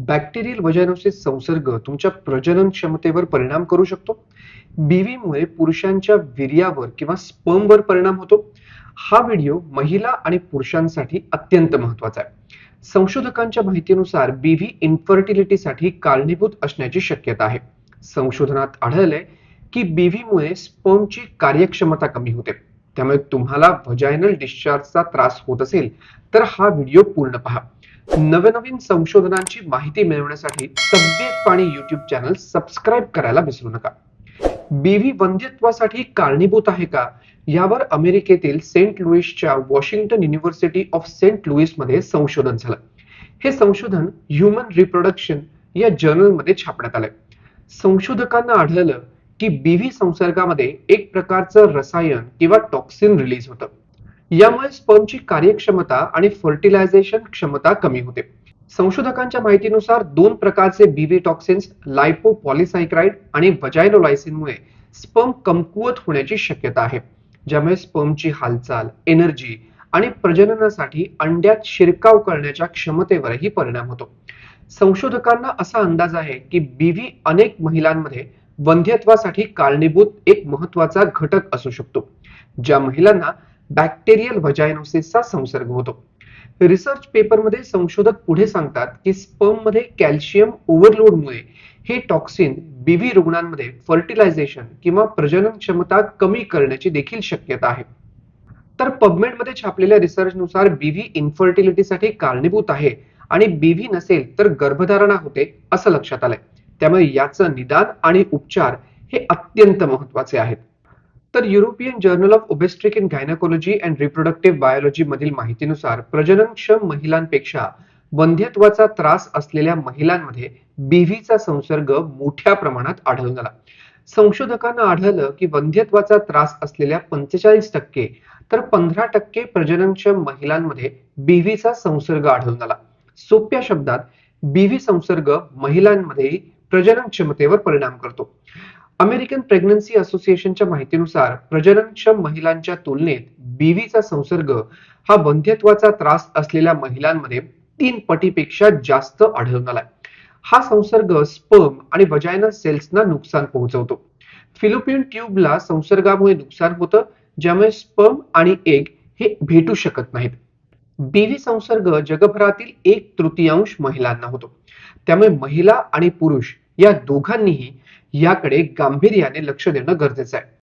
Bacterial वजायनोसिस संसर्ग तुमच्या प्रजनन क्षमतेवर परिणाम करू शकतो. बीवीमुळे पुरुषांच्या वीर्यावर किंवा स्पर्मवर परिणाम होतो. हा व्हिडिओ महिला आणि पुरुषांसाठी अत्यंत महत्त्वाचा आहे. संशोधकांच्या माहितीनुसार बीव्ही इन्फर्टिलिटीसाठी कारणीभूत असण्याची शक्यता आहे. संशोधनात आढळले की बीव्हीमुळे स्पर्मची कार्यक्षमता कमी होते. त्यामुळे तुम्हाला व्हजायनल डिस्चार्जचा त्रास होत असेल तर हा व्हिडिओ पूर्ण पहा. नवनवीन संशोधनांची माहिती मिळवण्यासाठी तब्येत पाणी युट्यूब चॅनल सबस्क्राईब करायला विसरू नका. बीव्ही वंध्यत्वासाठी कारणीभूत आहे का? यावर अमेरिकेतील सेंट लुईसच्या वॉशिंग्टन युनिव्हर्सिटी ऑफ सेंट लुईसमध्ये संशोधन झालं. हे संशोधन ह्युमन रिप्रोडक्शन या जर्नलमध्ये छापण्यात आलंय. संशोधकांना आढळलं की बीव्ही संसर्गामध्ये एक प्रकारचं रसायन किंवा टॉक्सिन रिलीज होतं. यामुळे स्पर्मची कार्यक्षमता आणि फर्टिलायझेशन क्षमता कमी होते. संशोधकांच्या माहितीनुसार दोन प्रकारचे बीव्ही टॉक्सिन्स लायपोपॉलिसायक्राइड आणि वजायनोलायसिनमुळे स्पर्म कमकुवत होण्याची शक्यता आहे. ज्यामुळे स्पर्मची हालचाल एनर्जी आणि प्रजननासाठी अंड्यात शिरकाव करण्याच्या क्षमतेवरही परिणाम होतो. संशोधकांना असा अंदाज आहे की बीव्ही अनेक महिलांमध्ये वंध्यत्वासाठी कारणीभूत एक महत्त्वाचा घटक असू शकतो ज्या महिलांना बॅक्टेरियल व्हजायनोसिसचा संसर्ग होतो. रिसर्च पेपरमध्ये संशोधक पुढे सांगतात की स्पर्ममध्ये कॅल्शियम ओव्हरलोडमुळे हे टॉक्सिन बीव्ही रुग्णांमध्ये फर्टिलायझेशन किंवा प्रजनन क्षमता कमी करण्याची देखील शक्यता आहे. तर पबमेडमध्ये छापलेल्या रिसर्चनुसार बीव्ही इन्फर्टिलिटीसाठी कारणीभूत आहे आणि बीव्ही नसेल तर गर्भधारणा होते असं लक्षात आलंय. त्यामुळे याचं निदान आणि उपचार हे अत्यंत महत्त्वाचे आहेत. तर European journal of obstetrics in gynaecology and reproductive biology मधील माहितीनुसार प्रजननक्षम महिलांपेक्षा वंध्यत्वाचा त्रास असलेल्या महिलांमध्ये बीव्हीचा संसर्ग मोठ्या प्रमाणात आढळून आला. संशोधकांना आढळलं की वंध्यत्वाचा त्रास असलेल्या पंचेचाळीस टक्के तर पंधरा टक्के प्रजननक्षम महिलांमध्ये बीव्हीचा संसर्ग आढळून आला. सोप्या शब्दात बीव्ही संसर्ग महिलांमध्ये प्रजनन क्षमतेवर परिणाम करतो. अमेरिकन प्रेग्नन्सी असोसिएशनच्या माहितीनुसार प्रजननक्षम महिलांच्या तुलनेत बीवीचा संसर्ग हा बंध्यत्वाचा त्रास असलेल्या महिलांमध्ये तीन पटीपेक्षा जास्त आढळून आलाय. हा संसर्ग स्पर्म आणि वजायनल सेल्सना नुकसान पोहोचवतो. फिलोपियन ट्यूबला संसर्गामुळे नुकसान होतं ज्यामुळे स्पर्म आणि एग हे भेटू शकत नाहीत. बीवी संसर्ग जगभरातील एक तृतीयांश महिलांना होतो. त्यामुळे महिला आणि पुरुष या दोघांनीही याकडे गांभीर्याने लक्ष देणं गरजेचं आहे.